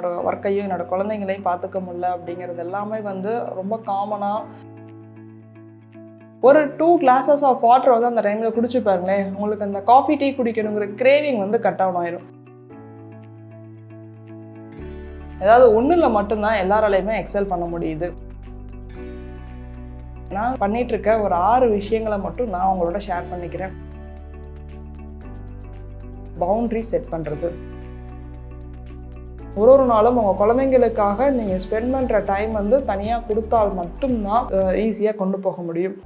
என்னோட ஒர்க்கையும் என்னோட குழந்தைங்களையும் பார்த்துக்க முடியல அப்படிங்கிறது எல்லாமே வந்து ரொம்ப காமனாக ஒரு டூ கிளாஸஸ் ஆஃப் வாட்டர் வந்து அந்த டைமில் குடிச்சு பாருங்களேன். உங்களுக்கு அந்த காஃபி டீ குடிக்கணுங்கிற கிரேவிங் வந்து கட் ஆன் ஆயிரும். ஏதாவது ஒன்றில் மட்டும்தான் எல்லாராலையுமே எக்ஸல் பண்ண முடியுது. நான் பண்ணிட்டு இருக்க ஒரு ஆறு விஷயங்களை மட்டும் நான் உங்களோட ஷேர் பண்ணிக்கிறேன். பவுண்ட்ரி செட் பண்ணுறது ஒரு ஒரு நாளும் உங்கள் குழந்தைங்களுக்காக நீங்கள் ஸ்பெண்ட் பண்ணுற டைம் வந்து தனியாக கொடுத்தால் மட்டும்தான் ஈஸியாக கொண்டு போக முடியும்.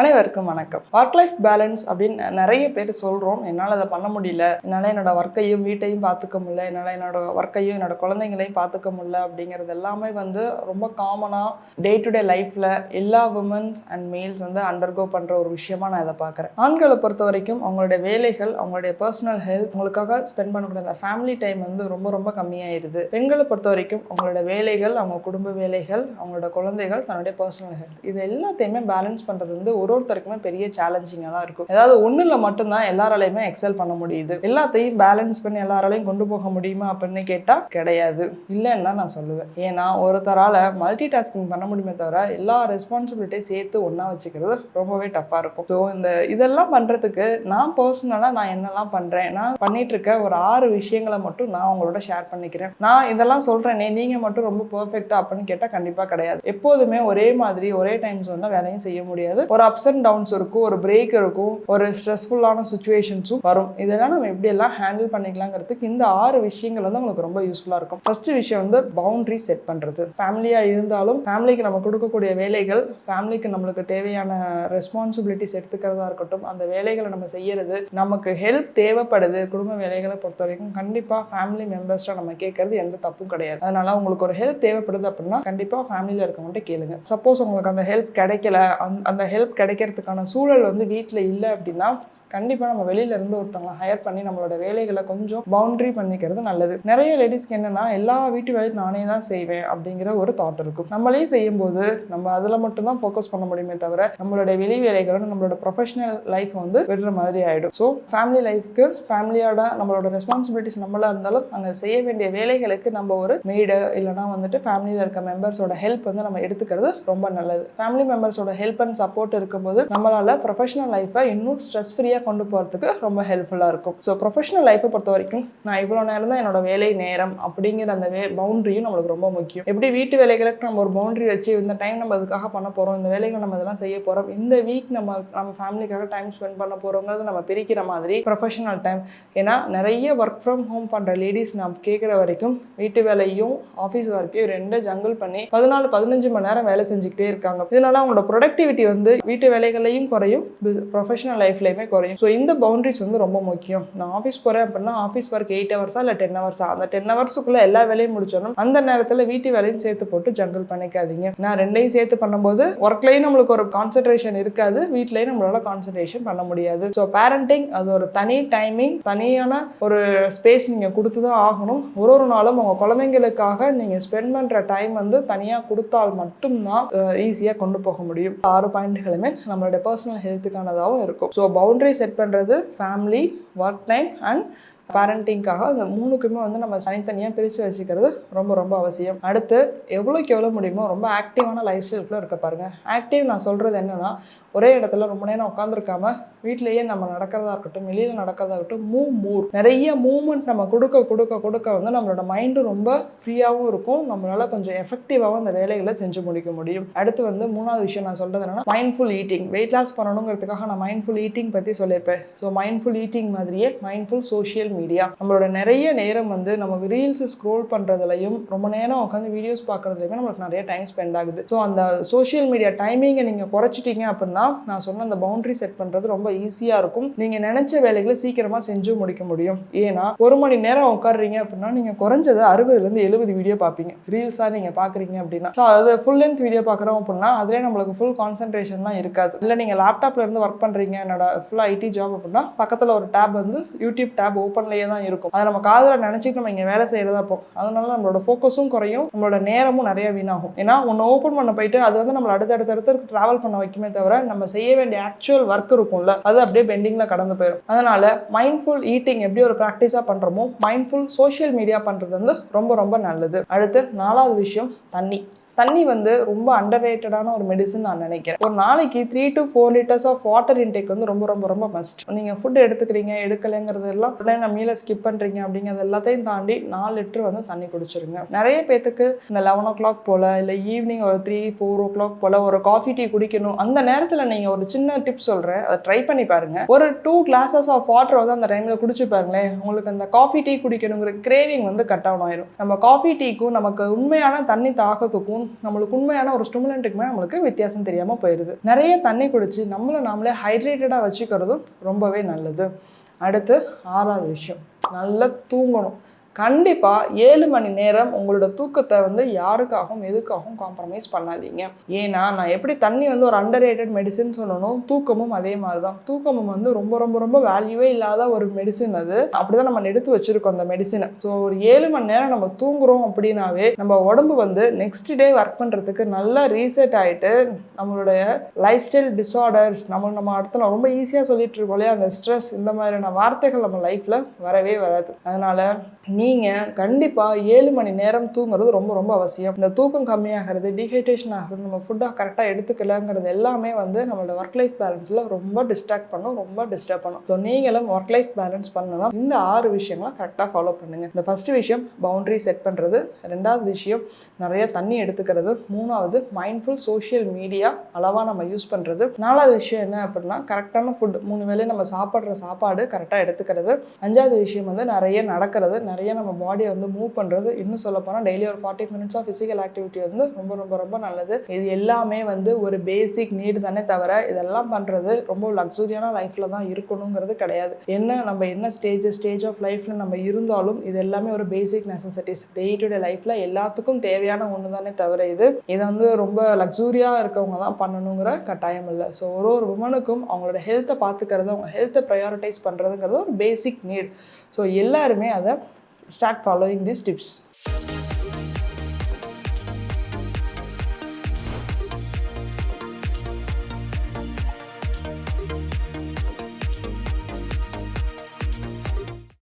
அனைவருக்கும் வணக்கம். ஒர்க் லைஃப் பேலன்ஸ் அப்படின்னு நிறைய பேர் சொல்கிறோம் என்னால் அதை பண்ண முடியல. என்னால் என்னோட ஒர்க்கையும் வீட்டையும் பார்த்துக்க முடியல. என்னால் என்னோட ஒர்க்கையும் என்னோட குழந்தைங்களையும் பார்த்துக்க முடியல அப்படிங்கிறது எல்லாமே வந்து ரொம்ப காமனாக டே டு டே லைஃப்பில் எல்லா உமன்ஸ் அண்ட் மேல்ஸ் வந்து அண்டர்கோ பண்ணுற ஒரு விஷயமா நான் இதை பார்க்குறேன். ஆண்களை பொறுத்த வரைக்கும் அவங்களுடைய வேலைகள் அவங்களுடைய பர்சனல் ஹெல்த் அவங்களுக்காக ஸ்பெண்ட் பண்ணக்கூடிய அந்த ஃபேமிலி டைம் வந்து ரொம்ப ரொம்ப கம்மியாயிருது. பெண்களை பொறுத்த வரைக்கும் அவங்களோட வேலைகள் அவங்க குடும்ப வேலைகள் அவங்களோட குழந்தைகள் தன்னுடைய பர்சனல் ஹெல்த் இது எல்லாத்தையுமே பேலன்ஸ் பண்ணுறது வந்து ஒரு ஒருத்தருக்குமே பெரிய சேலஞ்சிங்காக தான் இருக்கும். ஏதாவது ஒன்றில் மட்டும்தான் எல்லாராலையுமே எக்ஸல் பண்ண முடியுது. எல்லாத்தையும் பேலன்ஸ் பண்ணி எல்லாராலையும் கொண்டு போக முடியுமா அப்படின்னு கேட்டால் கிடையாது. இல்லைன்னு தான் நான் சொல்லுவேன். ஏன்னா ஒருத்தரால் மல்டி டாஸ்கிங் பண்ண முடியுமே தவிர எல்லா ரெஸ்பான்சிபிலிட்டியும் சேர்த்து ஒன்றா வச்சுக்கிறது ரொம்பவே டஃப்பாக இருக்கும். ஸோ இந்த இதெல்லாம் பண்ணுறதுக்கு நான் பர்சனலாக நான் என்னெல்லாம் பண்ணுறேன் நான் பண்ணிட்டு இருக்க ஒரு ஆறு விஷயங்களை மட்டும் நான் உங்களோட ஷேர் பண்ணிக்கிறேன். நான் இதெல்லாம் சொல்கிறேனே நீங்கள் மட்டும் ரொம்ப பர்ஃபெக்டாக அப்படின்னு கேட்டால் கண்டிப்பாக கிடையாது. எப்போதுமே ஒரே மாதிரி ஒரே டைம் சொன்னால் வேலையும் செய்ய முடியாது. ஒரு அப்ஸ் அண்ட் டவுன்ஸ் இருக்கும் ஒரு பிரேக் இருக்கும் ஒரு ஸ்ட்ரெஸ்ஃபுல்லான சுச்சுவேஷன்ஸும் வரும். இதெல்லாம் நம்ம எப்படி எல்லாம் ஹேண்டில் பண்ணிக்கலாங்கிறதுக்கு இந்த ஆறு விஷயங்கள் வந்து உங்களுக்கு ரொம்ப யூஸ்ஃபுல்லாக இருக்கும். ஃபர்ஸ்ட் விஷயம் வந்து பவுண்டரி செட் பண்ணுறது ஃபேமிலியாக இருந்தாலும் ஃபேமிலிக்கு நம்ம கொடுக்கக்கூடிய வேலைகள் ஃபேமிலிக்கு நம்மளுக்கு தேவையான ரெஸ்பான்சிபிலிட்டிஸ் எடுத்துக்கிறதா இருக்கட்டும் அந்த வேலைகளை நம்ம செய்யறது நமக்கு ஹெல்ப் தேவைப்படுது குடும்ப வேலைகளை பொறுத்த வரைக்கும் கண்டிப்பாக ஃபேமிலி மெம்பர்ஸ்ட நம்ம கேட்கறது எந்த தப்பும் கிடையாது. அதனால உங்களுக்கு ஒரு ஹெல்ப் தேவைப்படுது அப்படின்னா கண்டிப்பாக ஃபேமிலியில் இருக்கவங்கள்ட்ட கேளுங்க. சப்போஸ் உங்களுக்கு அந்த ஹெல்ப் கிடைக்கல அந்த- அந்த ஹெல்ப் கிடைக்கிறதுக்கான சூழல் வந்து வீட்டில் இல்லை அப்படின்னா கண்டிப்பாக நம்ம வெளியில இருந்து ஒருத்தவங்களை ஹையர் பண்ணி நம்மளோட வேலைகளை கொஞ்சம் பவுண்டரி பண்ணிக்கிறது நல்லது. நிறைய லேடிஸ்க்கு என்னன்னா எல்லா வீட்டு வேலையும் நானே தான் செய்வேன் அப்படிங்கிற ஒரு தாட் இருக்கும். நம்மளே செய்யும்போது நம்ம அதில் மட்டும்தான் ஃபோக்கஸ் பண்ண முடியுமே தவிர நம்மளுடைய வெளி வேலைகளும் நம்மளோட ப்ரொஃபஷனல் லைஃப் வந்து விடுற மாதிரி ஆகிடும் ஸோ ஃபேமிலி லைஃப்க்கு ஃபேமிலியோட நம்மளோட ரெஸ்பான்சிபிலிட்டிஸ் நம்மளா இருந்தாலும் அங்கே செய்ய வேண்டிய வேலைகளுக்கு நம்ம ஒரு மெய்டு இல்லைனா வந்துட்டு ஃபேமிலியில் இருக்க மெம்பர்ஸோட ஹெல்ப் வந்து நம்ம எடுத்துக்கிறது ரொம்ப நல்லது. ஃபேமிலி மெம்பர்ஸோட ஹெல்ப் அண்ட் சப்போர்ட் இருக்கும்போது நம்மளால ப்ரொஃபஷனல் லைஃப்பை இன்னும் ஸ்ட்ரெஸ் ஃப்ரீயாக கொண்டு போகிறதுக்கு ரொம்ப ஹெல்ப்ஃபுல்லாக இருக்கும். ஸோ ப்ரொஃபஷனல் லைஃப்பை பொறுத்த வரைக்கும் நான் இவ்வளோ நேரம் தான் என்னோட வேலை நேரம் அப்படிங்கிற அந்த வே பவுண்டரியும் நம்மளுக்கு ரொம்ப முக்கியம். எப்படி வீட்டு வேலைகளுக்கு நம்ம ஒரு பவுண்டரி வச்சு இந்த டைம் நம்ம அதுக்காக பண்ண போகிறோம் இந்த வேலைகள் நம்ம இதெல்லாம் செய்ய போகிறோம் இந்த வீக் நம்ம நம்ம ஃபேமிலிக்காக டைம் ஸ்பெண்ட் பண்ண போகிறோங்கிறது நம்ம பிரிக்கிற மாதிரி ப்ரொஃபஷனல் டைம் ஏன்னா நிறைய ஒர்க் ஃப்ரம் ஹோம் பண்ணுற லேடிஸ் நான் கேட்குற வரைக்கும் வீட்டு வேலையும் ஆஃபீஸ் ஒர்க்கையும் ரெண்டு ஜங்கிள் பண்ணி பதினாலு பதினஞ்சு மணி நேரம் வேலை செஞ்சுக்கிட்டே இருக்காங்க. இதனால அவங்களோட ப்ரொடக்டிவிட்டி வந்து வீட்டு வேலைகளையும் குறையும் ப்ரொஃபஷனல் லைஃப்லையுமே குறையும். ஸோ இந்த பவுண்டரிஸ் வந்து ரொம்ப முக்கியம். நான் ஆஃபீஸ் போகிறேன் அப்படின்னா ஆஃபீஸ் ஒர்க் எயிட் ஹவர்ஸா இல்லை டென் ஹவர்ஸா அந்த டென் ஹவர்ஸுக்குள்ளே எல்லா வேலையும் முடிச்சோம் அந்த நேரத்தில் வீட்டு வேலையும் சேர்த்து போட்டு ஜங்கிள் பண்ணிக்காதீங்க. நான் ரெண்டையும் சேர்த்து பண்ணும்போது ஒர்க்லேயும் நம்மளுக்கு ஒரு கான்சன்ட்ரேஷன் இருக்காது. வீட்லேயும் நம்மளால கான்சன்ட்ரேஷன் பண்ண முடியாது. ஸோ பேரண்டிங் அது ஒரு தனி டைமிங் தனியான ஒரு ஸ்பேஸ் நீங்கள் கொடுத்து தான் ஆகணும். ஒரு ஒரு நாளும் உங்கள் குழந்தைங்களுக்காக நீங்கள் ஸ்பெண்ட் பண்ணுற டைம் வந்து தனியாக கொடுத்தால் மட்டும்தான் ஈஸியாக கொண்டு போக முடியும். ஆறு பாயிண்ட்களுமே நம்மளுடைய பர்சனல் ஹெல்த்துக்கானதாகவும் இருக்கும். ஸோ பவுண்டரி செட் பண்ணுறது ஃபேமிலி ஒர்க் டைம் அண்ட் பேரண்டிங்காக அந்த மூணுக்குமே வந்து நம்ம தனித்தனியாக பிரித்து வச்சுக்கிறது ரொம்ப ரொம்ப அவசியம். அடுத்து எவ்வளோக்கு எவ்வளோ முடியுமோ ரொம்ப ஆக்டிவான லைஃப் ஸ்டைலுக்குள்ள இருக்க பாருங்க. ஆக்டிவ் நான் சொல்கிறது என்னென்னா ஒரே இடத்துல ரொம்ப நேரம் உட்காந்துருக்காமல் வீட்டிலேயே நம்ம நடக்கிறதா இருக்கட்டும் வெளியில் நடக்கிறதா இருக்கட்டும் மூவ் மூவ் நிறைய மூவ்மெண்ட் நம்ம கொடுக்க கொடுக்க கொடுக்க வந்து நம்மளோட மைண்டு ரொம்ப ஃப்ரீயாகவும் இருக்கும். நம்மளால கொஞ்சம் எஃபெக்டிவாகவும் அந்த வேலைகளை செஞ்சு முடிக்க முடியும். அடுத்து வந்து மூணாவது விஷயம் நான் சொல்கிறது என்னன்னா மைண்ட்ஃபுல் ஈட்டிங் வெயிட் லாஸ் பண்ணணுங்கிறதுக்காக நான் மைண்ட்ஃபுல் ஈட்டிங் பற்றி சொல்லியிருப்பேன். ஸோ மைண்ட்ஃபுல் ஈட்டிங் மாதிரியே மைண்ட்ஃபுல் சோஷியல் மீடியா நம்மளோட நிறைய நேரம் வந்து நம்ம ரீல்ஸ் ஸ்க்ரோல் பண்ணுறதுலையும் ரொம்ப நேரம் உட்காந்து வீடியோஸ் பார்க்குறதுலையுமே நம்மளுக்கு நிறைய டைம் ஸ்பெண்ட் ஆகுது. ஸோ அந்த சோஷியல் மீடியா டைமிங்கை நீங்கள் குறைச்சிட்டீங்க அப்படின்னா நான் சொன்ன அந்த பவுண்டரி செட் பண்ணுறது ரொம்ப ஈஸியாக இருக்கும். நீங்கள் நினச்ச வேலைகளை சீக்கிரமாக செஞ்சு முடிக்க முடியும். ஏன்னா ஒரு மணி நேரம் உட்காடுறீங்க அப்படின்னா நீங்கள் குறைஞ்சது அறுபதுலேருந்து எழுபது வீடியோ பார்ப்பீங்க. ரீல்ஸாக நீங்கள் பார்க்குறீங்க அப்படின்னா. ஸோ அது ஃபுல் லென்த் வீடியோ பார்க்குறோம் அப்படின்னா அதிலே நம்மளுக்கு ஃபுல் கான்சன்ட்ரேஷன்லாம் இருக்காது. இல்லை நீங்கள் லேப்டாப்ல இருந்து ஒர்க் பண்ணுறீங்க என்னோட ஃபுல்லாக ஐடி ஜாப் அப்படின்னா பக்கத்தில் ஒரு டேப் வந்து யூடியூப் டேப் ஓப்பன்லேயே தான் இருக்கும். அதை நம்ம காதில் நினச்சிட்டு நம்ம இங்கே வேலை செய்கிறதா இருப்போம். அதனால நம்மளோட ஃபோக்கஸும் குறையும் நம்மளோட நேரமும் நிறைய வீணாகும். ஏன்னா ஒன்று ஓப்பன் பண்ண போயிட்டு அது வந்து நம்மளை அடுத்தடுத்த இடத்துக்கு ட்ராவல் பண்ண வைக்குமே தவிர நம்ம செய்ய வேண்டிய ஆக்சுவல் ஒர்க் இருக்கும்ல. அது அப்படியே பெண்டிங்கில் கடந்து போயிடும் அதனால மைண்ட்ஃபுல் ஈட்டிங் எப்படி ஒரு ப்ராக்டிஸாக பண்ணுறோமோ மைண்ட்ஃபுல் சோஷியல் மீடியா பண்ணுறது வந்து ரொம்ப ரொம்ப நல்லது. அடுத்து நாலாவது விஷயம் தண்ணி. தண்ணி வந்து ரொம்ப அண்டர் ஒரு மெடிசன் நான் நினைக்கிறேன். ஒரு நாளைக்கு three to four litres of water intake வந்து ரொம்ப ரொம்ப ரொம்ப மஸ்ட் நீங்கள் ஃபுட் எடுத்துக்கிறீங்க எடுக்கலைங்கிறது எல்லாம் உடனே நான் மீலை ஸ்கிப் பண்ணுறீங்க அப்படிங்கிறது எல்லாத்தையும் தாண்டி நாலு லிட்டர் வந்து தண்ணி குடிச்சிருங்க. நிறைய பேத்துக்கு இந்த லெவன் ஓ கிளாக் போல் இல்லை ஈவினிங் ஒரு த்ரீ ஃபோர் ஓ கிளாக் போல் ஒரு காஃபி டீ குடிக்கணும். அந்த நேரத்தில் நீங்கள் ஒரு சின்ன டிப் சொல்கிறேன் அதை ட்ரை பண்ணி பாருங்க. ஒரு டூ கிளாஸஸ் ஆஃப் வாட்டர் வந்து அந்த டைமில் குடிச்சு பாருங்களேன். உங்களுக்கு அந்த காஃபி டீ குடிக்கணுங்கிற கிரேவிங் வந்து கட் ஆன் ஆயிரும். நம்ம காஃபி டீக்கும் நமக்கு உண்மையான தண்ணி தாகத்துக்கும் நம்மளுக்கு உண்மையான ஒரு ஸ்டிமுலண்ட்டுக்குமே நம்மளுக்கு வித்தியாசம் தெரியாமல் போயிடுது நிறைய தண்ணி குடித்து நம்மளை நாமளே ஹைட்ரேட்டடாக வச்சுக்கிறதும் ரொம்பவே நல்லது. அடுத்து ஆறாவது விஷயம். நல்லா தூங்கணும். கண்டிப்பாக ஏழு மணி நேரம் உங்களோட தூக்கத்தை வந்து யாருக்காகவும் எதுக்காகவும் காம்ப்ரமைஸ் பண்ணாதீங்க. ஏன்னா நான் எப்படி தண்ணி வந்து ஒரு அண்டர் ரேட்டட் மெடிசின் சொல்லணும் தூக்கமும் அதே மாதிரி தான் தூக்கமும் வந்து ரொம்ப ரொம்ப ரொம்ப வேல்யூவே இல்லாத ஒரு மெடிசின் அது. அப்படிதான் நம்ம எடுத்து வச்சிருக்கோம் அந்த மெடிசனை ஸோ ஒரு ஏழு மணி நேரம் நம்ம தூங்குறோம் அப்படின்னாவே நம்ம உடம்பு வந்து நெக்ஸ்ட் டே ஒர்க் பண்ணுறதுக்கு நல்லா ரீசெட் ஆகிட்டு நம்மளுடைய லைஃப் ஸ்டைல் டிஸார்டர்ஸ் நம்ம நம்ம அடுத்த ரொம்ப ஈஸியாக சொல்லிட்டு இருக்கோம் இல்லையா அந்த ஸ்ட்ரெஸ் இந்த மாதிரியான வார்த்தைகள் நம்ம லைஃப்பில் வரவே வராது. அதனால நீங்கள் கண்டிப்பாக ஏழு மணி நேரம் தூங்குறது ரொம்ப ரொம்ப அவசியம். இந்த தூக்கம் கம்மியாகிறது டீஹைட்ரேஷன் ஆகிறது நம்ம ஃபுட்டாக கரெக்டாக எடுத்துக்கலங்கிறது எல்லாமே வந்து நம்மளோட ஒர்க் லைஃப் பேலன்ஸில் ரொம்ப டிஸ்ட்ராக்ட் பண்ணும் ரொம்ப டிஸ்டர்ப் பண்ணும். ஸோ நீங்களும் ஒர்க் லைஃப் பேலன்ஸ் பண்ணலாம். இந்த ஆறு விஷயங்களை கரெக்டாக ஃபாலோ பண்ணுங்கள் இந்த ஃபர்ஸ்ட் விஷயம் பவுண்டரி செட் பண்ணுறது ரெண்டாவது விஷயம் நிறைய தண்ணி எடுத்துக்கிறது. மூணாவது மைண்ட்ஃபுல் சோஷியல் மீடியா அளவாக நம்ம யூஸ் பண்ணுறது நாலாவது விஷயம் என்ன அப்படின்னா கரெக்டான ஃபுட் மூணு வேளையும் நம்ம சாப்பிட்ற சாப்பாடு கரெக்டாக எடுத்துக்கிறது. அஞ்சாவது விஷயம் வந்து நிறைய நடக்கிறது நிறைய நம்ம பாடியை வந்து மூவ் பண்ணுறது இன்னும் சொல்ல போனால் டெய்லி ஒரு forty minutes of physical activity வந்து ரொம்ப ரொம்ப ரொம்ப நல்லது. இது எல்லாமே வந்து ஒரு பேசிக் நீடு தானே தவிர இதெல்லாம் பண்ணுறது ரொம்ப லக்ஸுரியான லைஃப்பில் தான் இருக்கணுங்கிறது கிடையாது. என்ன நம்ம என்ன ஸ்டேஜ் ஸ்டேஜ் ஆஃப் லைஃப்பில் நம்ம இருந்தாலும் இது எல்லாமே ஒரு பேசிக் நெசசிட்டிஸ் டே டு டே லைஃப்பில் எல்லாத்துக்கும் தேவையான ஒன்று தானே தவிர இது. இதை வந்து ரொம்ப லக்ஸூரியாக இருக்கவங்க தான் பண்ணணுங்கிற கட்டாயம் இல்லை. ஸோ ஒரு ஒரு உமனுக்கும் அவங்களோட ஹெல்த்தை பார்த்துக்கிறது அவங்க ஹெல்த்தை ப்ரையாரிட்டைஸ் பண்ணுறதுங்கிறது ஒரு பேசிக் நீட் ஸோ எல்லாருமே அதை start following these tips.